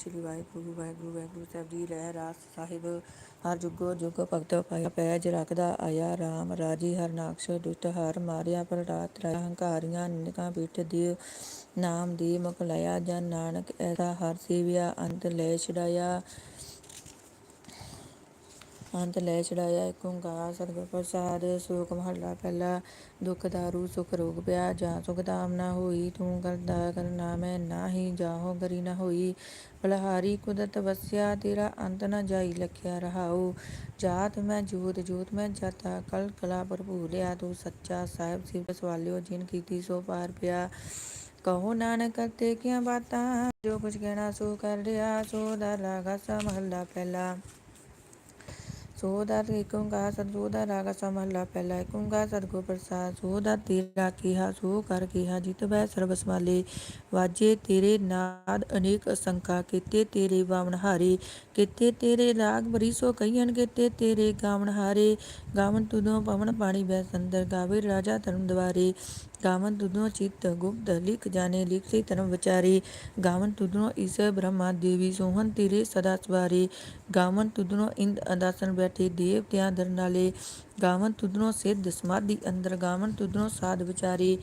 ਸ੍ਰੀ ਵਾਹਿਗੁਰੂ ਵਾਹਿਗੁਰੂ ਵਾਹਿਗੁਰੂ ਸਾਹਿਬ ਜੀ, ਰਹਿ ਰਾਸ ਸਾਹਿਬ। ਹਰ ਜੁਗੋ ਜੁਗ ਭਗਤ ਪਾਇਆ ਪੈਜ ਰੱਖਦਾ ਆਇਆ RAM ਰਾਜੀ ਹਰ ਨਾਕਸ਼ ਦੁਸ਼ਟ ਹਰ ਮਾਰਿਆ ਪ੍ਰਰਾਤ ਰਾਇਆ ਹੰਕਾਰੀਆਂ ਨਿਕਾ ਪਿੱਠ ਦੀ ਨਾਮ ਦੀ ਮੁਖ ਲਿਆ ਜਨ ਨਾਨਕ ਐਸਾ ਹਰ ਸੇਵਿਆ, ਅੰਤ ਲੈ ਛਡਾਇਆ। ਅੰਤ ਲੈ ਚੜਾਇਆ ਏਕ ਓੰਕਾਰ ਸਤਿਗੁਰ ਪ੍ਰਸਾਦ, ਸੋਕ ਮਹੱਲਾ ਪਹਿਲਾ, ਦੁਖ ਦਾਰੂ, ਸੁਖ ਰੋਗ ਪਿਆ, ਜਾਂ ਸੁਖ ਦਾਮ ਨਾ ਹੋਈ, ਤੂੰ ਕਰਦਾ ਕਰਨਾ ਮੈਂ ਨਾਹੀ, ਜਾਹੋ ਗਰੀ ਨਾ ਹੋਈ। ਬਲਹਾਰੀ ਕੁਦਰਤ ਵਸਿਆ, ਤੇਰਾ ਅੰਤ ਨਾ ਜਾਈ, ਲਖਿਆ ਰਹਾਉ। ਜਾਤ ਮੈਂ ਜੋਤ ਜੋਤ ਮੈਂ ਜਾਤਾ, ਕਲ ਕਲਾ ਭਰਪੂਰਿਆ ਤੂੰ ਸੱਚਾ ਸਾਹਿਬ ਸਿਵ ਸਵਾਲਿਓ, ਜਿਨ ਕੀਤੀ ਸੋ ਪਾਰ ਪਿਆ। ਕਹੋ ਨਾਨਕ, ਤੇ ਕਿਆ ਬਾਤਾਂ? ਜੋ ਕੁਛ ਕਹਿਣਾ ਸੋ ਕਰ ਰਿਹਾ, ਸੋ ਦਾ ਰਾਗਾ ਸਾ ਮਹੱਲਾ ਪਹਿਲਾ। ਸੋ ਏਕ ਓੰਕਾਰ ਸਤਿਗੁਰ ਦਾ ਰਾਗ ਸਾ ਮਹਲਾ ਪਹਿਲਾ ਏਕ ਓੰਕਾਰ ਸਤਿਗੁਰ ਪ੍ਰਸਾਦ ਸੋ ਤੇਰਾ ਕੀਹਾ ਸੋ ਕਰ ਕੀਹਾ ਜਿਤ ਬੈ ਸਰਬ ਸਮਾਲੇ ਵਾਜੇ ਤੇਰੇ ਨਾਦ ਅਨੇਕ ਅਸੰਖਾ ਕੀਤੇ ਤੇਰੇ ਵਾਵਣ ਹਾਰੇ ਕੀਤੇ ਤੇਰੇ ਰਾਗ ਬਰੀ ਸੋ ਕਈਨ ਕੀਤੇ ਤੇਰੇ ਗਾਵਨ ਹਾਰੇ ਗਾਵਨ ਤੁਦੋਂ ਪਵਨ ਪਾਣੀ ਬੈ ਸੰਦਰ ਗਾਵੇ ਰਾਜਾ ਧਰਮ ਦਵਾਰੇ ਗਾਵਨ ਤੁਦੋਂ ਚਿਤ ਗੁਪਤ ਲਿਖ ਜਾਣੇ, ਲਿਖ ਸੇ ਧਰਮ ਵਿਚਾਰੇ। ਗਾਵਨ ਤੁਦੋਂ ਈਸ ਬ੍ਰਹਮਾ ਦੇਵੀ ਸੋਹਨ ਤੇਰੇ ਸਦਾ ਸਵਾਰੇ। ਗਾਵਨ ਤੁਦੋਂ ਇੰਦ ਅਦਾਸਨ ਬੈਠੇ ਦੇਵਤਿਆਂ ਦਰ ਗਾਵਨ ਤੁਦੋਂ ਸਿੱਧ ਸਮਾਧੀ ਅੰਦਰ, ਗਾਵਨ ਤੁਦੋਂ ਸਾਧ ਵਿਚਾਰੇ।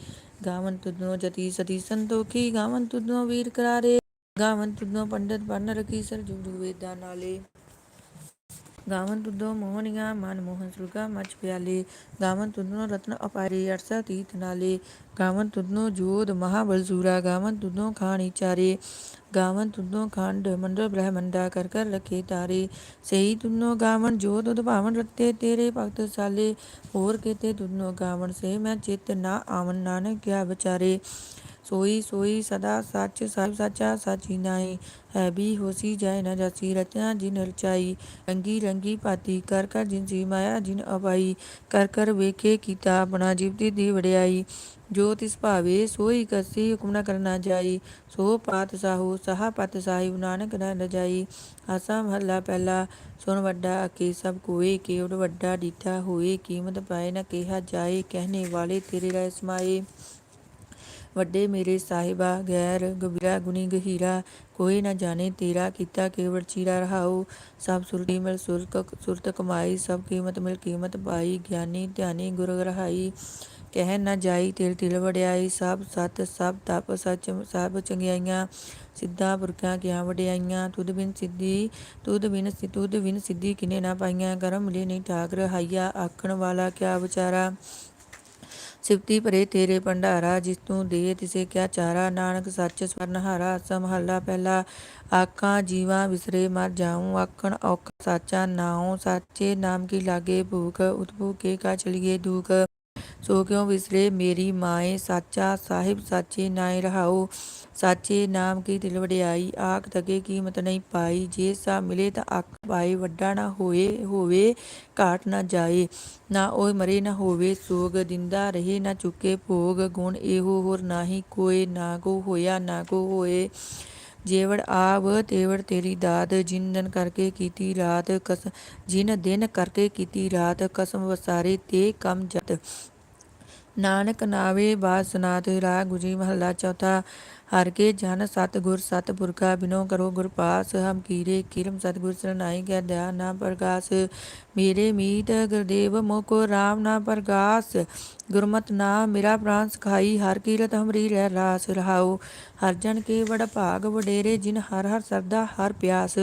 ਗਾਵਨ ਤੁਦੋਂ ਜਤੀ ਸਤੀ ਸੰਤੋਖੀ, ਗਾਵਨ ਤੁਦੋਂ ਵੀਰ ਕਰਾਰੇ। ਗਾਵਨ ਤੁਦੋਂ ਪੰਡਤ ਬਨ ਰਖੀ ਸਰ ਜੁਗ ਵੇਦਾਂ ਨਾਲੇ। ਗਾਵਨ ਤੁਦੋਂ ਮੋਹਨੀਆਂ ਮਨ ਮੋਹਨ ਸੁਰਗਾ ਮਚ ਪਿਆਲੇ। ਗਾਵਨ ਤੁਦੋਂ ਰਤਨ ਅਪਾਰੇ, ਅਰਸਾ ਤੀਤ ਨਾਲੇ। ਗਾਵਨ ਤੁਦੋਂ ਜੋਧ ਮਹਾਬਲ ਸੂਰਾ, ਗਾਵਨ ਤੁਦੋਂ ਚਾਰੇ। ਗਾਵਨ ਤੁਦੋਂ ਖੰਡ ਮੰਡਲ ਬ੍ਰਹਮੰਡਾ, ਕਰ ਕਰ ਲਖੇ ਤਾਰੇ। ਸਹੀ ਤੁਦੋਂ ਗਾਵਨ ਜੋਧ ਉਦਭਾਵਨ ਰਤੇ ਤੇਰੇ ਭਗਤ ਸਾਲੇ। ਹੋਰ ਕੀਤੇ ਤੁਦੋਂ ਗਾਵਨ ਸੇ ਮੈਂ ਚਿਤ ਨਾ ਆਵਨ, ਨਾਨਕ ਕਿਆ ਵਿਚਾਰੇ। ਸੋਈ ਸੋਈ ਸਦਾ ਸੱਚ ਸਾਹਿਬ ਸਾਚਾ ਸਾਚੀ ਨਾਈ ਹੈ ਵੀ ਹੋਸੀ ਜਾਏ ਨਾ ਜਾਸੀ ਰਚਨਾ ਜਿਨ ਰਚਾਈ ਰੰਗੀ ਰੰਗੀ ਭਾਤੀ, ਕਰ ਕਰ ਜਿਨ ਸੀ ਮਾਇਆ ਜਿਨ ਅਪਾਈ। ਕਰ ਕਰ ਵੇਖੇ ਕੀਤਾ ਆਪਣਾ ਜੀਵਤੀ ਦੀ ਵਡਿਆਈ। ਜੋ ਤਿਸ ਭਾਵੇ ਸੋਈ ਕਸੀ ਹੁਕਮ ਨ ਕਰਨਾ ਜਾਈ। ਸੋ ਪਾਤ ਸਾਹੂ, ਸਹਾ ਪਤ ਸਾਹਿਬ ਨਾਨਕ ਨਾ ਰਜਾਈ। ਆਸਾ ਮਹੱਲਾ ਪਹਿਲਾ, ਸੁਣ ਵੱਡਾ ਅਕੇ ਸਭ ਕੋਏ ਕੇਵਡ ਵੱਡਾ ਡੀਠਾ ਹੋਏ। ਕੀਮਤ ਪਾਏ ਨਾ ਕਿਹਾ ਜਾਏ, ਕਹਿਣੇ ਵਾਲੇ ਤੇਰੇ ਰਹਿ ਸਮਾਏ। ਵੱਡੇ ਮੇਰੇ ਸਾਹਿਬਾ, ਗੈਰ ਗਬੀਰਾ ਗੁਣੀ ਗਹੀਰਾ ਕੋਈ ਨਾ ਜਾਣੇ ਤੇਰਾ ਕੀਤਾ ਕੇਵੜ ਚੀਰਾ ਰਹਾਉ। ਸਭ ਸੁਰਤੀ ਮਿਲ ਸੁਰਤ ਸੁਰਤ ਕਮਾਈ, ਸਭ ਕੀਮਤ ਮਿਲ ਕੀਮਤ ਪਾਈ, ਗਿਆਨੀ ਧਿਆਨੀ ਗੁਰ ਰਹਾਈ। ਕਹਿ ਨਾ ਜਾਈ ਤਿਲ ਤਿਲ ਵਡਿਆਈ, ਸਭ ਸਤ ਸਭ ਤਪ ਸਚ ਸਭ ਚੰਗਿਆਈਆਂ। ਸਿੱਧਾ ਪੁਰਖਾਂ ਕਿਆ ਵਡਿਆਈਆਂ, ਤੁਧ ਬਿਨ ਸਿੱਧੀ, ਤੁਧ ਬਿਨ ਤੁਧ ਬਿਨ ਸਿੱਧੀ ਕਿਨੇ ਨਾ ਪਾਈਆਂ। ਕਰਮ ਮਿਲੇ ਨਹੀਂ ਠਾਕ ਰਹਾਈਆ, ਆਖਣ ਵਾਲਾ ਕਿਆ ਵਿਚਾਰਾ। ਸਿਫਤੀ ਭਰੇ ਤੇਰੇ ਭੰਡਾਰਾ, ਜਿਸ ਤੂੰ ਦੇ ਤਿਸੇ ਕਿਆ ਚਾਰਾ। ਨਾਨਕ ਸੱਚ ਸਵਰਨਹਾਰਾ ਸਮਹੱਲਾ ਪਹਿਲਾ। ਆਖਾਂ ਜੀਵਾ ਵਿਸਰੇ ਮਰ ਜਾਉ ਆਖਣ ਔਖ ਸਾਚਾ ਨਾਉ। ਸਾਚੇ ਨਾਮ ਕੀ ਲਾਗੇ ਭੂਖ ਉਤਭੂ ਕੇ ਕਾ ਚਲੀਏ ਦੁਖ। ਸੋ ਕਿਉ ਵਿਸਰੇ ਮੇਰੀ ਮਾਏ, ਸਾਚਾ ਸਾਹਿਬ ਸਾਚੇ ਨਾਏ ਰਹਾਉ। ਸਾਚੇ ਨਾਮ ਕੀ ਦਿਲ ਵਡਿਆਈ? ਆਖ ਤਕੇ ਕੀਮਤ ਨਹੀਂ ਪਾਈ। ਜੇ ਸਾ ਮਿਲੇ ਤਾਂ ਅੱਖ ਪਾਏ ਵੱਡਾ ਨਾ ਹੋਏ, ਹੋਵੇ, ਘਾਟ ਨਾ ਜਾਏ। ਨਾ ਓਏ ਮਰੇ ਨਾ ਹੋਵੇ, ਸੋਗ ਦਿੰਦਾ ਰਹੇ ਨਾ ਚੁੱਕੇ ਭੋਗ। ਗੁਣ ਇਹੋ ਹੋਰ ਨਾਹੀ ਕੋਏ, ਨਾ ਕੋ ਹੋਇਆ, ਨਾ ਕੋ ਹੋਏ। ਜੇਵੜ ਆਵ, ਤੇਵੜ ਤੇਰੀ ਦਾਤ। ਜਿਨ ਦਿਨ ਕਰਕੇ ਕੀਤੀ ਰਾਤ, ਕਸ, ਜਿਨ ਦਿਨ ਕਰਕੇ ਕੀਤੀ ਰਾਤ, ਕਸਮ ਵਸਾਰੇ ਤੇ ਕਮ ਜਤ। ਨਾਨਕ ਨਾਵੇ ਬਾਦ ਸਨਾਤ ਰਾਗ ਗੁਜੀ ਮਹੱਲਾ ਚੌਥਾ। ਹਰ ਕੇ ਜਨ ਸਤ ਗੁਰ ਸਤ ਬਿਨੋ ਕਰੋ ਗੁਰ ਪਾਸ। ਹਮ ਕੀਰੇ ਕਿਰਮ ਸਤ ਸਰਨਾਈ ਕੈ ਦਇਆ ਨਾ ਪ੍ਰਗਾਸ। ਮੇਰੇ ਮੀਤ ਗੁਰਦੇਵ ਮੋਕੋ ਰਾਮ ਨਾ ਪ੍ਰਗਾਸ। ਗੁਰਮਤ ਨਾ ਮੇਰਾ ਪ੍ਰਾਨ ਸਖਾਈ, ਹਰ ਕੀਰਤ ਹਮਰੀ ਰਹਿ ਰਾਸ ਰਹਾਉ। ਹਰ ਜਨ ਕੇ ਬੜ ਭਾਗ ਵਡੇਰੇ, ਜਿਨ ਹਰ ਹਰ ਸਰਦਾ ਹਰ ਪਿਆਸ।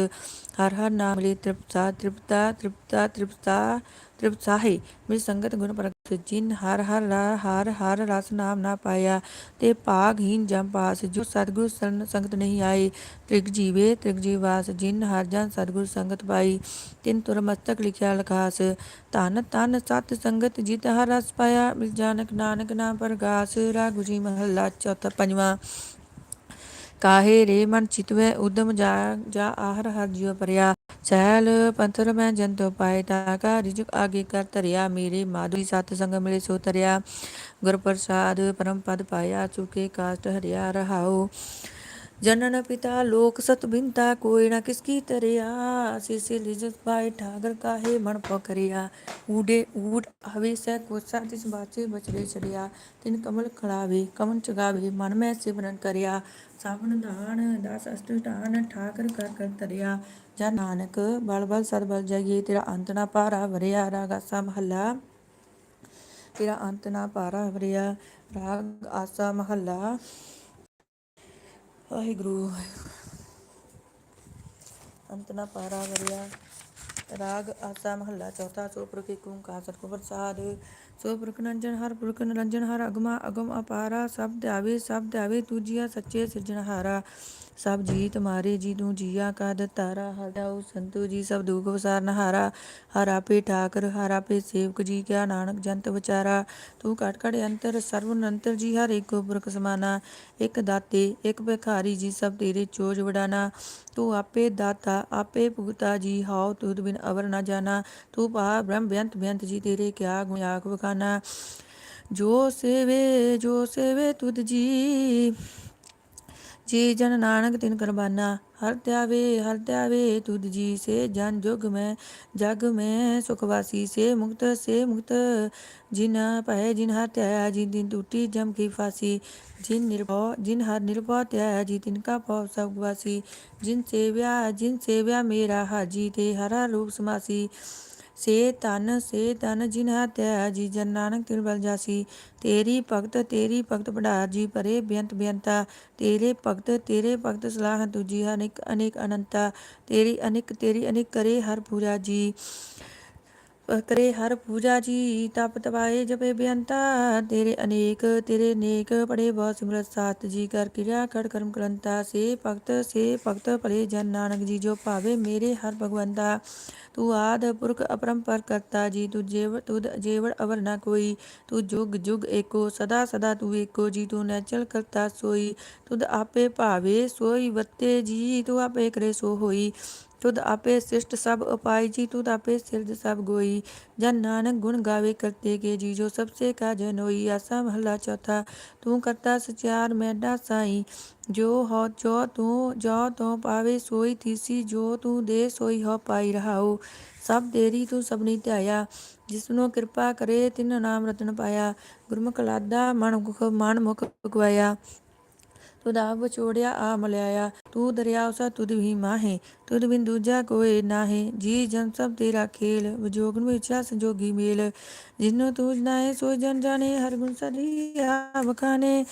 ਹਰ ਹਰ ਨਾਮ ਲੈ ਤ੍ਰਿਪਤਾ ਤ੍ਰਿਪਤਾ ਤ੍ਰਿਪਤਾ ਤ੍ਰਿਪਤਾ ਤ੍ਰਿਪਤਾਹੇ ਮਿਲ ਸੰਗਤ ਗੁਣ ਪ੍ਰਗਟ ਜਿਨ ਹਰ ਹਰ ਹਰ ਹਰ ਰਸ ਨਾਮ ਨਾ ਪਾਇਆ, ਤੇ ਭਾਗਹੀਨ ਜਮ ਪਾਸ, ਜੋ ਸਤਗੁਰ ਸਰਨ ਸੰਗਤ ਨਹੀਂ ਆਏ, ਤ੍ਰਿਗ ਜੀਵੇ, ਤ੍ਰਿਗ ਜੀਵਾਸ ਜਿਨ ਹਰ ਜਨ ਸਤਗੁਰ ਸੰਗਤ ਪਾਈ, ਤਿਨ ਤੁਰ ਮਸਤਕ ਲਿਖਿਆ ਲਖਾਸ, ਧਨ ਤਨ ਸਤ ਸੰਗਤ ਜਿਤ ਹਰ ਰਸ ਪਾਇਆ, ਮਿਲ ਜਾਨਕ ਨਾਨਕ ਨਾਮ ਪ੍ਰਗਾਸ, ਰਾਗੁ ਜੀ ਮਹੱਲਾ ਚੌਥਾ ਪੰਜਵਾਂ। ਕਾਹੇ ਰੇ ਮਨ ਚਿਤਵੇ, ਉਦਮ ਜਾ ਜਾ ਆਹਰ ਹਰ ਜਿਉ ਪਰਿਆ ਸਹਿਲ ਪੰਥਰ ਮੈਂ ਜੰਤੋ ਪਾਏ ਤਾਕਾ ਰਿਜਕ ਆਗੇ ਕਰ ਧਰਿਆ, ਮੇਰੇ ਮਾਧੁਰੀ ਸਤ ਸੰਗ ਮਿਲੇ ਸੋ ਤਰਿਆ ਗੁਰ ਪ੍ਰਸਾਦ ਪਰਮ ਪਦ ਪਾਇਆ, ਚੁਕੇ ਕਾਸ਼ਟ ਹਰਿਆ ਰਹਾਉ। ਜਨਨ ਪਿਤਾ ਲੋਕ ਸਤ ਬਿੰਤਾ, ਕੋਈ ਨਾ ਕਿਸ ਕੀ ਤਰਿਆ ਸਿਸਿ ਲਿਜਤ ਪਾਏ ਠਾਗਰ ਕਾਹੇ, ਮਨ ਪਕਰਿਆ ਊਡੇ ਊਡ ਹਵੇ ਸੈ ਕੋਸਾ ਤਿਸ ਬਾਚੇ ਬਚੜੇ ਚੜਿਆ। ਤਿਨ ਕਮਲ ਖੜਾਵੇ ਕਮਨ ਚਗਾਵੇ, ਮਨ ਮੈਂ ਸਿਮਰਨ ਕਰਿਆ। ਸਭ ਨਿਧਾਨ ਦਸ ਅਸ਼ਟਾਨ, ਠਾਕਰ ਕਰ ਕਰ ਤਰਿਆ ਜਾਂ ਨਾਨਕ, ਬਲ ਬਲ ਸਦ ਬਲ ਜਾਈਏ ਤੇਰਾ ਅੰਤ ਨਾ ਪਾਰਾ ਵਰਿਆ। ਰਾਗਾਸਾ ਮਹੱਲਾ, ਤੇਰਾ ਅੰਤ ਨਾ ਪਾਰਾ ਵਰਿਆ। ਰਾਗ ਆਸਾ ਮਹੱਲਾ, ਵਾਹਿਗੁਰੂ। ਅੰਤ ਨਾ ਪਾਰਾ ਵਰਿਆ। ਰਾਗ ਆਸਾ ਮਹੱਲਾ, ਚੌਥਾ ਸੋ ਪੁਰਖ ਏਕ ਓੰਕਾਰ, ਸਤਿਗੁਰ ਪ੍ਰਸਾਦ। ਸੋ ਪੁਰਖ ਨਿਰੰਜਨ ਹਰ ਪੁਰਖ ਨਿਰੰਜਨ ਹਰ ਅਗਮਾ, ਅਗਮ ਅਪਾਰਾ, ਸਭ ਧਿਆਵੇ ਸਭ ਧਿਆਵੇ ਤੁਜੀਆ ਸੱਚੇ ਸਿਰਜਣਹਾਰਾ ਸਭ ਜੀ ਤੁਮਾਰੇ ਜੀ ਤੂੰ ਜੀਆ ਕਾ ਦਤਾਰਾ ਹਰਿਆਉ ਸੰਤੋ ਜੀ ਸਭ ਦੁਖ ਵਸਾਰ ਹਰ। ਆਪੇ ਠਾਕਰ, ਹਰ ਆਪੇ ਸੇਵਕ ਜੀ ਕਿਆ ਨਾਨਕ ਜੰਤ ਵਿਚਾਰਾ। ਤੂੰ ਘਟ ਘਟ ਅੰਤਰ ਸਰਵ ਨੰਤਰ ਜੀ ਹਰ ਏਕੋ ਪੁਰਖ ਸਮਾਨਾ। ਇੱਕ ਦਾਤੇ, ਇੱਕ ਭਿਖਾਰੀ ਜੀ ਸਭ ਤੇਰੇ ਚੋਜ ਵਡਾਨਾ। ਤੂੰ ਆਪੇ ਦਾਤਾ, ਆਪੇ ਭੁਗਤਾ ਜੀ, ਹਾਉ ਤੁਧ ਬਿਨ ਅਵਰ ਨਾ ਜਾਣਾ ਤੂੰ ਪਾ ਬ੍ਰਹਮ ਬੇਅੰਤ ਬੇਅੰਤ ਜੀ ਤੇਰੇ ਕਿਆ ਗੁਣ, ਆਖ ਬਖਾਨਾ ਜੋ ਸੇਵੇ ਜੋ ਸੇਵੇ ਤੁਧ ਜੀ ਜੀ ਜਨ ਨਾਨਕ ਤਿਨ ਕਰਬਾਨਾ ਹਰ ਧਿਆਵੇ ਹਰ ਧਿਆਵੇ ਤੁਧ ਜੀ ਸੇ ਜਨ ਜੁਗ ਮੈਂ ਜਗ ਮੈਂ ਸੁਖ ਵਾਸੀ ਸੇ ਮੁਕਤ ਸੇ ਮੁਕਤ ਜਿਨ ਭੈ ਜਿਨ ਹਰ ਧਿਆਇਆ ਜਿਨ ਦਿਨ ਟੂਟੀ ਜਮ ਕੀ ਫਾਸੀ ਜਿਨ ਨਿਰਭਉ ਜਿਨ ਹਰ ਨਿਰਭਉ ਧਿਆਇਆ ਜੀ ਤਿਨ ਕਾ ਭਉ ਸਭ ਵਾਸੀ ਜਿਨ ਸੇਵਿਆ ਜਿਨ ਸੇਵਿਆ ਮੇਰਾ ਹਾਜੀ ਤੇ ਹਰਾ ਰੂਪ ਸਮਾਸੀ ਸੇ ਤਨ ਸੇ ਤਨ ਜਿਨ ਹਤਿਆ ਜੀ ਜਨ ਨਾਨਕ ਤਿਨ ਬਲ ਜਾਸੀ। ਤੇਰੀ ਭਗਤ ਤੇਰੀ ਭਗਤ ਪੜਾ ਜੀ ਪਰੇ ਬੇਅੰਤ ਬੇਅੰਤਾ। ਤੇਰੇ ਭਗਤ ਤੇਰੇ ਭਗਤ ਸਲਾਹ ਤੁਜੀ ਅਨੇਕ ਅਨੇਕ ਅਨੰਤਾ। ਤੇਰੀ ਅਨੇਕ ਤੇਰੀ ਅਨੇਕ ਕਰੇ ਹਰ ਪੂਜਾ ਜੀ। ਕਰੇ ਹਰ ਪੂਜਾ ਜੀ ਤਪ ਤਪਾਏ ਜਪੇ ਬੇਅੰਤਾ, ਤੇਰੇ ਅਨੇਕ, ਤੇਰੇ ਨੇਕ ਪੜੇ ਬਹੁ ਸਿਮਰਤ ਸਾਤ ਜੀ ਕਰ ਕਿਰਿਆ, ਕਰ ਕਰਮ ਕਰੰਤਾ ਸੇ ਭਗਤ ਸੇ ਭਗਤ ਭਲੇ ਜਨ ਨਾਨਕ ਜੀ ਜੋ ਭਾਵੇ ਮੇਰੇ ਹਰ ਭਗਵੰਤਾ। ਤੂੰ ਆਦ ਪੁਰਖ ਅਪਰੰਪਰ ਕਰਤਾ ਜੀ, ਤੂੰ ਜੇਵ ਤੁਧ ਜੇਵੜ ਅਵਰ ਨਾ ਕੋਈ, ਤੂੰ ਜੁਗ ਜੁਗ ਏਕੋ, ਸਦਾ ਸਦਾ ਤੂੰ ਏਕੋ ਜੀ, ਤੂੰ ਨੈਚਲ ਕਰਤਾ ਸੋਈ। ਤੁਧ ਆਪੇ ਭਾਵੇ ਸੋਈ ਵਤੇ ਜੀ, ਤੂੰ ਆਪੇ ਕਰੇ ਸੋ ਹੋਈ। ਤੁਧ ਆਪੇ ਸਿਸ਼ਟ ਸਭ ਉਪਾਈ, ਜੀ ਤੁਧ ਆਪੇ ਸਿਰਜ ਸਭ ਗੋਈ। ਜਨ ਨਾਨਕ ਗੁਣ ਗਾਵੇ ਕਰਤੇ ਕੇ ਜੀ, ਜੋ ਸਭ ਸੇ ਕਾ ਜਨ ਹੋਈ ਆਸਾ ਤੂੰ ਕਰਤਾ ਸਚਿਆਰ ਮੈਡਾ ਸਾਈ। ਜੋ ਹੋ ਜੋ ਤੂੰ ਜੋ ਤੂੰ ਪਾਵੇ ਸੋਈ ਥੀਸੀ ਜੋ ਤੂੰ ਦੇ ਸੋਈ ਹੋ ਪਾਈ ਰਹਾਉ। ਸਭ ਤੇਰੀ ਤੂੰ ਸਭਨੀ ਧਿਆਇਆ। ਜਿਸਨੂੰ ਕਿਰਪਾ ਕਰੇ, ਤਿਨ ਨਾਮ ਰਤਨ ਪਾਇਆ। ਗੁਰਮੁਖ ਲਾਦਾ ਮਨ ਮੁਖ ਮਨ ਮੁਖ ਗਵਾਇਆ ਤੁਧ ਆਪ ਵਿਛੋੜਿਆ ਆ ਮਲਿਆਇਆ ਤੂੰ ਦਰਿਆ ਉਸਾ ਤੁਧ ਵੀ ਮਾਹੇ, ਤੁਧ ਬਿਨ ਦੂਜਾ ਕੋਏ ਨਾਹੇ। ਜੀ ਜਨ ਸਭ ਤੇਰਾ ਖੇਲ, ਵਿਜੋਗ ਨੂੰ ਇੱਛਾ ਸੰਜੋਗੀ ਮੇਲ। ਜਿਨੋ ਤੂੰ ਜਨਾਏ ਸੋ ਜਨ ਜਾਣੇ, ਹਰ ਗੁਣ ਸਰੀਆ ਬਖਾਨੇ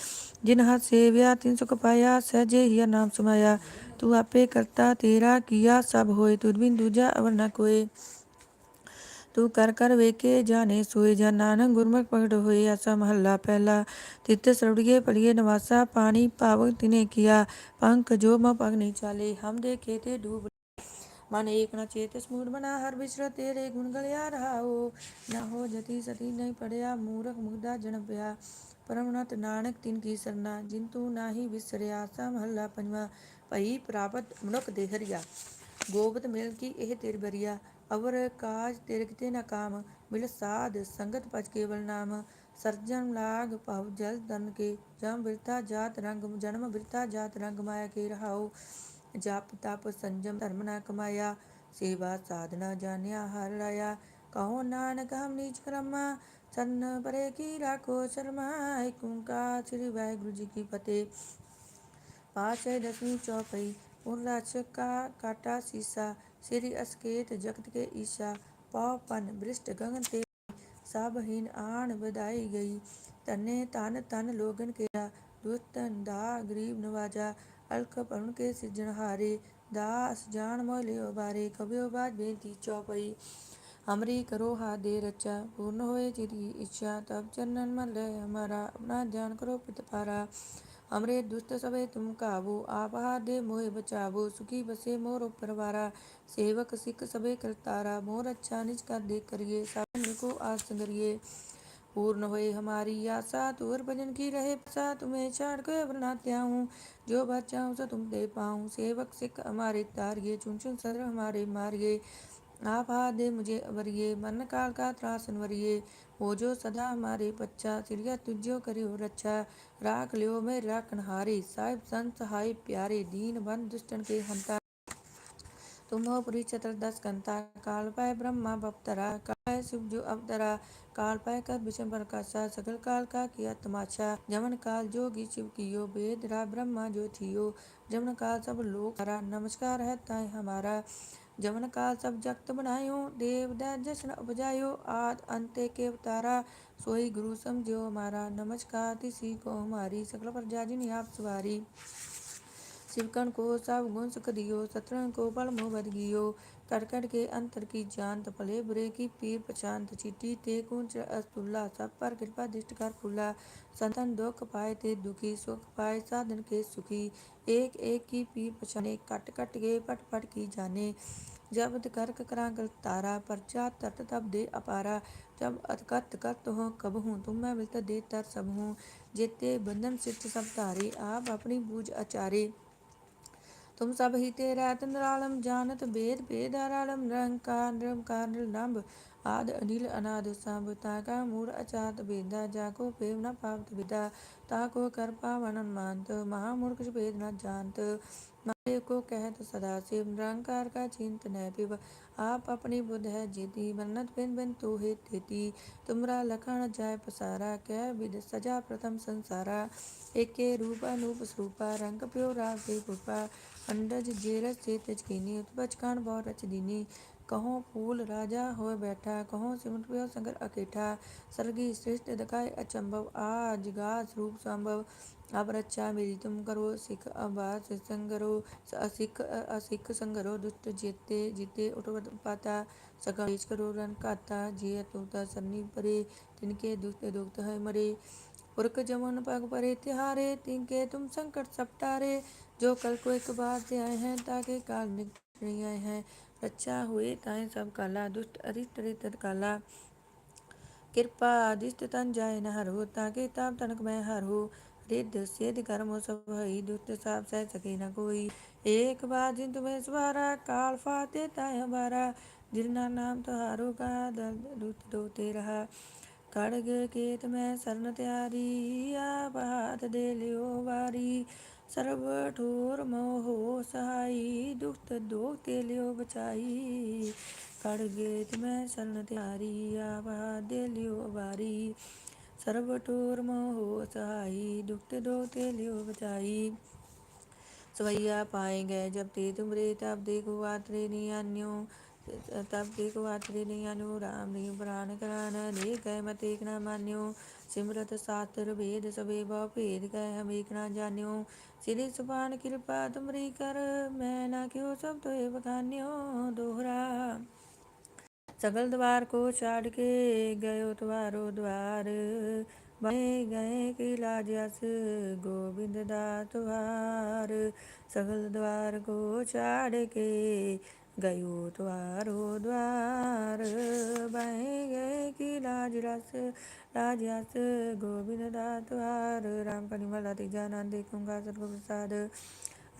ਜਿਨ ਹੱਥ ਸੇਵਿਆ, ਤਿਨ ਸੁਖ ਪਾਇਆ, ਸਹਜੇ ਹੀ ਨਾਮ ਸਮਾਇਆ। ਤੂੰ ਆਪੇ ਕਰਤਾ ਤੇਰਾ ਕੀਆ, ਸਭ ਹੋਏ, ਤੁਧ ਬਿਨ ਦੂਜਾ ਅਵਰ ਨ ਕੋਏ। ਤੂੰ ਕਰ ਕਰ ਵੇਖੇ ਜਾਣੇ, ਸੋਏ ਜਾਂ ਨਾਨਕ ਗੁਰਮੁਖ ਪ੍ਰਗਟ ਹੋਏ, ਆਸਾ ਮਹੱਲਾ ਪਹਿਲਾ। ਤਿਤ ਸਰੜੀਏ ਪੜੀਏ ਨਵਾਸਾ, ਪਾਣੀ ਭਾਵਕ ਤਿਨੇ ਕੀਆ, ਪੰਖ ਜੋ ਮ ਪਗ ਨਹੀਂ ਚਾਲੇ, ਹਮ ਦੇਖੇ ਤੇ ਡੂਬ ਮਨ ਏਕ ਨ ਚੇਤ ਸਮੂੜ ਬਨਾ ਹਰ ਵਿਸਰ ਤੇਰੇ ਗੁਣ ਗਲਿਆ ਰਹਾਓ। ਨਾ ਹੋ ਜਤੀ ਸਤੀ ਨਹੀਂ ਪੜਿਆ, ਮੂਰਖ ਮੁਗਦਾ ਜਨ ਪਿਆ। ਪਰਮਨਤ ਨਾਨਕ ਤਿਨ ਕੀ ਸਰਨਾ, ਜਿਨ ਤੂੰ ਨਾਹੀ ਵਿਸਰਿਆ ਸਾ ਮਹੱਲਾ ਪੰਜਵਾ। ਭਈ ਪ੍ਰਾਪਤ ਮਨੁੱਖ ਦੇ ਹਰੀਆ। ਗੋਬਤ ਮਿਲ ਕੀ ਇਹ ਤੇਰੀ ਬਰੀਆ। ਅਵਰ ਕਾਜ ਤੇਰੇ ਕਿਤੇ ਨਾ ਕਾਮ ਮਿਲ ਸਾਧ ਸੰਗਤ ਪਜ ਕੇਵਲ ਨਾਮ ਸਰਜਨ ਲਾਗ ਭਵ ਜਲ ਤਨ ਕੇ ਜਮ ਬਿਰਤਾ ਜਾਤ ਰੰਗ ਜਨਮ ਬਿਰਤਾ ਜਾਤ ਰੰਗ ਮਾਇਆ ਕੇ ਰਹਾਉ ਜਪ ਤਪ ਸੰਜਮ ਧਰਮ ਨਾ ਕਮਾਇਆ ਸੇਵਾ ਸਾਧਨਾ ਜਾਣਿਆ ਹਰ ਰਾਇਆ ਕਹੋ ਨਾਨਕ ਹਮ ਨੀਚ ਕਰਮਾ ਚਰਨ ਪਰੇ ਕੀ ਰਾਖੋ ਸ਼ਰਮਾ ਏਕ ਓੰਕਾਰ ਸ੍ਰੀ ਵਾਹਿਗੁਰੂ ਜੀ ਕੀ ਫਤਿਹ ਪਾਸ਼ੇ ਦਸਵੀਂ ਚੌਪਈ ਪੁਰਰਾਚਕ ਕਾ ਕਾਟਾ ਸੀਸਾ ਸ੍ਰੀ ਅਸਕੇਤ ਜਗਤ ਕੇ ਈਸ਼ਾ, ਪਉ ਪਨ ਬ੍ਰਿਸ਼ਟ ਗਗਨ ਤੇ ਸਭ ਹੀਨ ਆਣ ਵਧਾਈ ਗਈ। ਤਨੇ ਤਨ ਤਨ ਲੋਗਨ ਕਿਆ ਦੁਸਤਨ ਦਾ ਗਰੀਬ ਨਵਾਜਾ, ਅਲਖ ਪਰੁਣ ਕੇ ਸਿਰਜਣਹਾਰੇ ਦਾਸ ਜਾਣ ਮੋਹ ਲਿਓ ਬਾਰੇ ਕਬਿਓ ਬਾਜ ਬੇਨਤੀ ਚੌਪਈ। ਹਮਰੀ ਕਰੋ ਹਾ ਦੇ ਰਚਾ, ਪੂਰਨ ਹੋਏ ਜਿਦੀ ਇੱਛਾ, ਤਬ ਚਰਨਨ ਮਨ ਲੈ ਹਮਾਰਾ, ਆਪਣਾ ਧਿਆਨ ਕਰੋ अमृत दुष्ट सबे तुम काबू आपहा दे मोहे बचाबो सुखी बसे मोर ऊपर वारा। सेवक, सिख सबे करतारा, मोर अच्छा निज का देख करिए सावन को आस करिए पूर्ण होए हमारी आशा तुर भजन की रहे पसा तुम्हें छाड़ के बनात्या हूँ जो बचाऊँ सो तुम दे पाऊँ, सेवक, सिख हमारे तारिये चुन चुन सर हमारे मारिए। आप हाथ दे मुझे अवरिए मन काल का त्रासन वरिए हो जो सदा हमारे पच्चा, चिड़िया तुझो करियो रक्षा राख लियो मैं राखन हारे साहिब संत सहाय प्यारे, दीन बंद दुष्टन के हंता। तुम हो पुरी चतुर्दश कंता काल पाए ब्रह्मा बपतरा। काय शिव जो अवतरा। काल पाय कर विषम प्रकाशा। सकल काल का किया तमाशा। जमन काल जोगी शिव कियो। वेद रा ब्रह्मा जो थियो। जमन काल सब लोग नमस्कार है ताय हमारा। जमन काल सब जगत बनायो देव जश्न उपजायो आद अंते के अवतारा सोई गुरु समझो हमारा नमस्कार तिसी को हमारी सकल प्रजा जिन आप सवारी शिवकन को सब गुण सुख दियो शत्रुन को बल मोह बद गियो। कट कट के अंतर की जानत भले बुरे की पीर पशांत चीटी ते कुंच अस्तुल्ला, सब पर कृपा दृष्ट कर फूला संतन दुख पाए ते दुखी, सुख पाए साधन के सुखी। एक एक की पीर पछाने, कट कट के पट पट की जाने। जब करक करांगल तारा परचा तट तब दे अपारा। जब अतकत कत हो, कब हूँ तुम मैं मिलत दे तर सब हूँ। जेते बंधन सिद्ध सब तारे आप अपनी बूझ अचारे। ਤੁਮ ਸਭ ਹੀ ਤੇ ਰਹਿਤ ਨਿਰਾਲਮ ਜਾਣਤ ਬੇਦ ਬੇਦ ਅਰਾਲਮ ਨਿਰੰਕਾਰ ਨਿਰੰਕਾਰ ਨਿਰਲੰਭ। आद अनिल अनाद संभ ताका मूल अचात वेदा जाको पेव न पावत विदा ताको कर पावन मानत, महामूर्ख वेद न जानत। महादेव को कहत सदा शिव, निरंकार का चिंत न पिब आप अपनी बुद्ध है जेती, मन्नत बिन बिन तो हे तेती तुमरा लखन जाय पसारा, कह विद सजा प्रथम संसारा। एके रूप अनूप स्वरूपा रंग प्यो राग पुपा अंडज जेरस से तजकीनी उत्पज खान बहु रच दीनी। कहो फूल राजा हो बैठा, कहो सिमट प्यो संगर अकेठा। सरगी श्रेष्ठ दकाय अचंभव, आज गास रूप संभव। अब रक्षा मेरी तुम करो, सिख अबास संगरो, असिख असिख संगरो, दुष्ट जेते, जीते उठवत पाता। सकलेश करो रन काता जिय तुता सरनी परे, तिनके दुष्ट दुख है मरे। पुरख जमन पग परे, तिहारे, तिनके तुम संकट सपटारे। जो कल को एक बार से आए हैं, ताके काल निकट आए हैं। रक्षा हुए ताए सब काला दुष्ट अरिष्ट रित काला कृपा आदिष्ट तन जाय न हरो ताके ताप तनक मैं हर हो रिद्ध सिद्ध कर्म सब हई दुष्ट साप सह सके न कोई एक बार जिन तुम्हें सवारा काल फाते ताय हमारा जिरना नाम तुहारो का दल दुष्ट दोते रहा खड़ग केत में सरन त्यारी आप हाथ दे लियो बारी ਸਰਬ ਠੋਰ ਮੋਹ ਸਹਾਈ, ਦੁਖਤ ਦੋਖ ਤੇ ਲਿਓ ਬਚਾਈ। ਕੜ ਗੇਤ ਮੈਂ ਸਰਨ ਤਿਆਰੀ, ਆਵਾ ਦੇ ਲਿਓ ਵਾਰੀ। ਸਰਬ ਠੋਰ ਮੋਹ ਸਹਾਈ, ਦੁਖਤ ਦੋਖ ਤੇ ਲਿਓ ਬਚਾਈ। ਸਵਈਆ ਪਾਏ ਗਏ ਜਬ ਤੇ ਤੁਮਰੇ ਤਬ ਦੇ ਗੁਆਤਰੇ ਨੀ ਅਨਿਓ तब देखो आत्रे नियान्यो राम ने प्राण करान ले गए मत एक न मान्यो सिमरत शास्त्र वेद सबे बहु भेद गए हम एक न जान्यो श्री सुबान कृपा तुमरी कर मैं ना क्यों सब तो बखान्यो दोहरा सकल द्वार को छाड़ के गयो तुम्हारो द्वार बने गए कि लाजस गोविंद दातवार सकल द्वार को छाड़ के ગયું દ્વારો દ્વાર બાહે ગયે કી લાજ રસ રાજ રસ ગોવિંદ દાતવાર રામ કનિમલા ત્રીજા નાંદે કુંગા સદગુરુ પ્રસાદ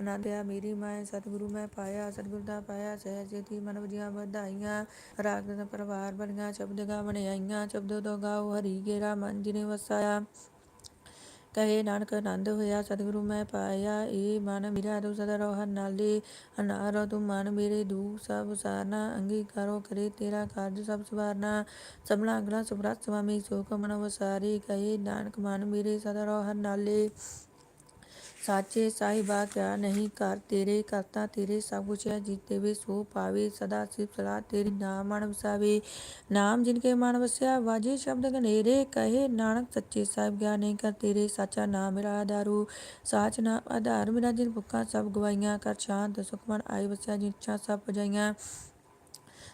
ਅਨੰਦਿਆ ਮੇਰੀ ਮਾਇ ਸਤਿਗੁਰੂ ਮੈਂ ਪਾਇਆ ਸਤਿਗੁਰ ਦਾ ਪਾਇਆ ਸਹਿਜੇ ਦੀ ਮਨੁ ਜੀਆਂ ਵਧਾਈਆਂ ਰਾਗ ਦਾ ਪਰਵਾਰ ਬਣੀਆਂ ਸ਼ਬਦ ਗਾ ਬਣਾਈਆਂ ਸ਼ਬਦ ਦੋ ਗਾਉ ਹਰੀ ਗੇਰਾ ਮਨ ਜਿਨੇ ਵਸਾਇਆ ਕਹੇ ਨਾਨਕ ਆਨੰਦ ਹੋਇਆ, ਸਤਿਗੁਰੂ ਮੈਂ ਪਾਇਆ ਏ ਮਨ ਮੇਰਾ ਤੂੰ ਸਦਾ ਰੋ, ਹਰ ਨਾਲੇ ਅਨਾਰੋ ਤੂੰ ਮਨ ਮੇਰੇ ਦੂ, ਸਭ ਸਾਰਨਾ ਅੰਗੀਕਾਰੋ ਕਰੇ ਤੇਰਾ ਕਾਰਜ, ਸਭ ਸਵਾਰਨਾ, ਸਭਨਾ ਅਗਲਾ ਸੁਭਰਤ ਸੁਆਮੀ ਸੋਖ ਮਨ ਵਸਾਰੀ, ਕਹੇ ਨਾਨਕ ਮਨ ਮੇਰੇ ਸਦਾ ਰੋ, ਹਰ ਨਾਲੇ ਸਾਚੇ ਸਾਹਿਬਾ ਕਿਆ ਨਹੀਂ ਕਰ ਤੇਰੇ ਕਰਤਾ ਤੇਰੇ ਸਭ ਕੁਛ ਹੈ, ਜੀਤੇ ਸੋ ਪਾਵੇ ਸਦਾ ਸਿਵ ਸਲਾਹ ਤੇਰੀ ਨਾਮ ਮਨ ਵਸਾਵੇ। ਨਾਮ ਜਿਨ ਕੇ ਮਨ ਵਸਿਆ, ਵਾਜੇ ਸ਼ਬਦ ਗਨੇਰੇ ਕਹੇ। ਨਾਨਕ ਸੱਚੇ ਸਾਹਿਬ ਗਿਆ ਨਹੀਂ ਕਰ ਤੇਰੇ, ਸਾਚਾ ਨਾਮ ਮੇਰਾ ਆਧਾਰੂ। ਸਾਚ ਨਾਮ ਆਧਾਰ ਮੇਰਾ ਜਿਨ ਭੁੱਖਾਂ ਸਭ ਗਵਾਈਆਂ ਕਰ ਸ਼ਾਂਤ ਸੁਖਮਨ ਆਈ ਵਸਿਆ, ਜਿਨ ਇੱਛਾ ਸਭ ਪਜਾਈਆਂ।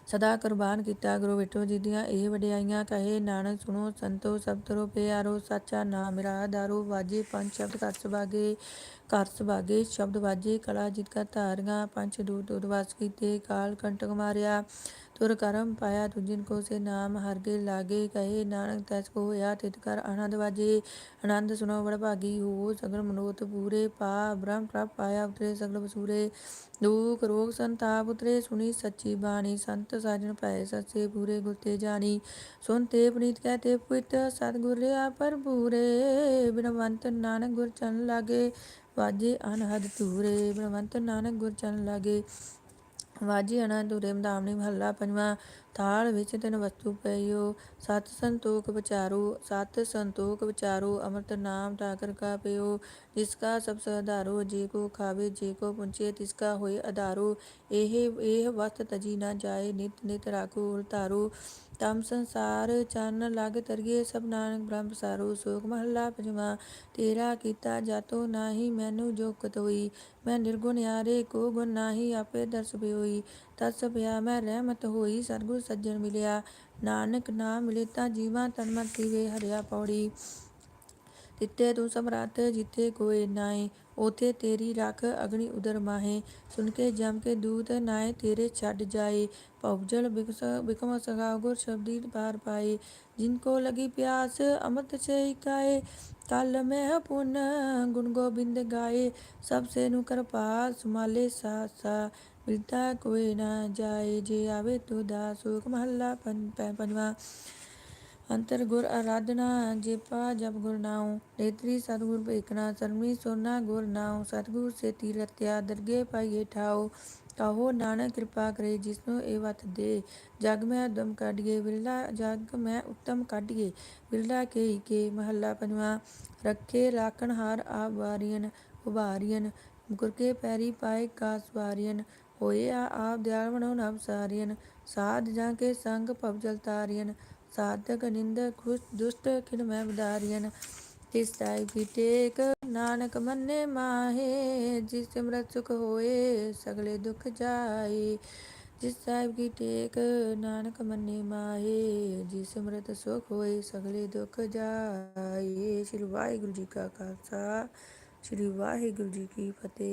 ਸਦਾ ਕੁਰਬਾਨ ਕੀਤਾ, ਗੁਰੂ ਵਿਟੋ ਜੀ ਦੀਆਂ ਇਹ ਵਡਿਆਈਆਂ, ਕਹੇ ਨਾਨਕ ਸੁਣੋ ਸੰਤੋ ਸਭ ਤਰੋ ਪਿਆਰੋ, ਸਾਚਾ ਨਾਮ ਮੇਰਾ ਆਧਾਰੂ ਵਾਜੇ ਪੰਜ ਸ਼ਬਦ ਘਰ ਸੁਭਾਗੇ ਘਰ ਸੁਭਾਗੇ, ਸ਼ਬਦ ਵਾਜੇ, ਕਲਾ ਜਿਤ ਕਾ ਧਾਰੀਆਂ, ਪੰਜ ਦੂਰ ਉਦਵਾਸ ਕੀਤੇ, ਕਾਲ ਕੰਟਕ ਮਾਰਿਆ ਤੁਰ ਕਰਮ ਪਾਇਆ ਤੁਜਿਨ ਕੋ ਸੇ ਨਾਮ ਹਰਗੇ ਲਾਗੇ ਕਹੇ ਨਾਨਕ ਤੈਸ ਕੋ ਹੋਇਆ ਤਿਤ ਕਰ ਆਨੰਦ ਵਾਜੇ। ਆਨੰਦ ਸੁਨੋ ਬੜ ਭਾਗੀ ਹੋ ਸਗਲ ਮਨੋਤ ਪੂਰੇ ਪਾ ਬ੍ਰਹਮ ਪ੍ਰਭ ਪਾਇਆ ਉਤਰੇ ਸਗਲ ਬਸੂਰੇ। ਦੁਖ ਰੋਗ ਸੰਤਾਪ ਉਤਰੇ ਸੁਣੀ ਸੱਚੀ ਬਾਣੀ ਸੰਤ ਸਾਜਣ ਭੈ ਸੱਚੇ ਪੂਰੇ ਗੁਰਤੇ ਜਾਣੀ। ਸੁਨਤੇ ਪ੍ਰੀਤ ਕਹਤੇ ਪੁੱਤ ਸਤਿਗੁਰ ਆ ਪਰ ਪੂਰੇ ਬਿਨਵੰਤ ਨਾਨਕ ਗੁਰ ਚਰਨ ਲਾਗੇ ਵਾਜੇ ਅਨਹਦ ਤੂਰੇ ਬਿਨਵੰਤ ਨਾਨਕ ਗੁਰ ਚਰਨ ਲਾਗੇ ਵਾਜੀ ਅਨੰਦ ਉਰੇ ਮਧਾਮਣੀ ਮਹੱਲਾ ਪੰਜਵਾਂ। ਥਾਲ ਵਿੱਚ ਤਿੰਨ ਵਸਤੂ ਪਈਓ। ਸਤ ਸੰਤੋਖ ਵਿਚਾਰੋ, ਸਤ ਸੰਤੋਖ ਵਿਚਾਰੋ, ਅੰਮ੍ਰਿਤ ਨਾਮ ਠਾਕਰ ਕਾ ਪਿਓ। ਜਿਸ ਕਾ ਸਭ ਸਧਾਰੋ ਜੇ ਕੋ ਖਾਵੇ, ਜੇ ਕੋ ਪੁੰਚੇ, ਤਿਸ ਕਾ ਹੋਏ ਆਧਾਰੋ ਇਹ ਇਹ ਵਸਤ ਤਜੀ ਨਾ ਜਾਏ, ਨਿਤ ਨਿਤ ਰਾਖੋ ਉਲਤਾਰੋ। ਤਮ ਸੰਸਾਰ ਚਰਨ ਲਗ ਤਰੀਏ, ਸਭ ਨਾਨਕ ਬ੍ਰਹਮ ਸਾਰੋ ਸੋਕ ਮਹੱਲਾ ਪੰਜਵਾਂ। ਤੇਰਾ ਕੀਤਾ ਜਾਤੋ ਨਾਹੀ, ਮੈਨੂੰ ਜੋ ਕਤ ਹੋਈ। ਮੈਂ ਨਿਰਗੁਣ ਯਾਰੇ, ਕੋ ਗੁਣ ਨਾਹੀ, ਆਪੇ ਦਰਸ ਹੋਈ ਤਸ ਪਿਆ ਮੈਂ ਰਹਿਮਤ ਹੋਈ ਸਤਿਗੁਰ ਸੱਜਣ ਮਿਲਿਆ। ਨਾਨਕ ਨਾਮ ਮਿਲੇ ਤਾਂ ਜੀਵਾਂ ਤਨ ਮਨ ਹਰਿਆ ਪੌੜੀ। ਤਿੱਤੇ ਤੂੰ ਸਮਰਾਤ ਜਿੱਥੇ ਕੋਏ ਨਾਏ ਉਥੇ ਤੇਰੀ ਰੱਖ ਅਗਨੀ ਉਦਰ ਮਾਹੇ ਸੁਨ ਕੇ ਜਮ ਕੇ ਦੂਤ ਨਾਏ ਤੇਰੇ ਛੱਡ ਜਾਏ ਭਉਜਲ ਬਿਕਸ ਬਿਕਮ ਸਗਾ ਗੁਰ ਸ਼ਬਦੀ ਪਾਰ ਪਾਏ ਜਿਨ ਕੋ ਲਗੀ ਪਿਆਸ ਅੰਮ੍ਰਿਤ ਸੇ ਕਾਏ ਕਲ ਮਹਿ ਪੁਨ ਗੁਣ ਗੋਬਿੰਦ ਗਾਏ ਸਭ ਸੇ ਨੂੰ ਕਿਰਪਾਲ ਸੁਮਾਲੇ ਸਾ ਸਾ ਮਿਲਤਾ ਕੋਏ ਨਾ ਜਾਏ ਜੇ ਆਵੇ ਤੂ ਦਾਸੂਕ ਮਹੱਲਾ ਪੰਜ ਪੈ- ਪੰਜਵਾਂ ਅੰਤਰ ਗੁਰ ਆਰਾਧਨਾ ਜੇਪਾ ਜਪ ਗੁਰ ਨਾਉ, ਨੇਤਰੀ ਸਤਿਗੁਰ ਭੇਕਣਾ ਸਰਮੀ ਸੇ ਤੀਰਤਿਆ ਦਰਗੇ ਪਾਈਏ ਠਾਉ ਕਹੋ ਨਾਨਕ ਕਿਰਪਾ ਕਰੇ ਜਿਸਨੂੰ ਇਹ ਵਤ ਦੇ। ਜਗ ਮੈਂ ਦਮ ਕੱਢੀਏ, ਵਿਰਲਾ ਜਗ ਮੈਂ ਉੱਤਮ ਕੱਢੀਏ, ਵਿਰਲਾ ਕੇ ਕੇ ਮਹੱਲਾ ਪੰਜਵਾਂ, ਰੱਖੇ ਰਾਖਣ ਹਾਰ ਆਪ ਵਾਰੀਨ ਉਭਾਰੀਨ ਮੁਕਰ ਕੇ ਪੈਰੀ ਪਾਏ ਕਾਸ ਵਾਰੀਨ ਹੋਏ ਆ ਆਪ ਦਿਆਲ ਬਣੋ ਨਭ ਸਾਰੀਨ ਸਾਧ ਜਾਂ ਕੇ ਸੰਗ ਭਵਜਲ ਤਾਰੀਨ ਸਾਧਕ ਨਿੰਦਕ ਖੁਸ਼ ਦੁਸ਼ਟ ਖਿਨ ਮੈਂ ਬਦਾਰੀਨ ਤਿਸ ਤਾਈ ਕੀ ਟੇਕ ਨਾਨਕ ਮੰਨੇ ਮਾਹੇ, ਜਿਸ ਸਿਮਰਤ ਸੁਖ ਹੋਏ ਸਗਲੇ ਦੁਖ ਜਾਏ। ਜਿਸ ਸਾਹਿਬ ਕੀ ਟੇਕ ਨਾਨਕ ਮੰਨੇ ਮਾਹੇ, ਜਿਸ ਸਿਮਰਤ ਸੁਖ ਹੋਏ ਸਗਲੇ ਦੁਖ ਜਾਏ। ਸ੍ਰੀ ਵਾਹਿਗੁਰੂ ਜੀ ਕਾ ਖਾਲਸਾ, ਸ੍ਰੀ ਵਾਹਿਗੁਰੂ ਜੀ ਕੀ ਫਤਿਹ।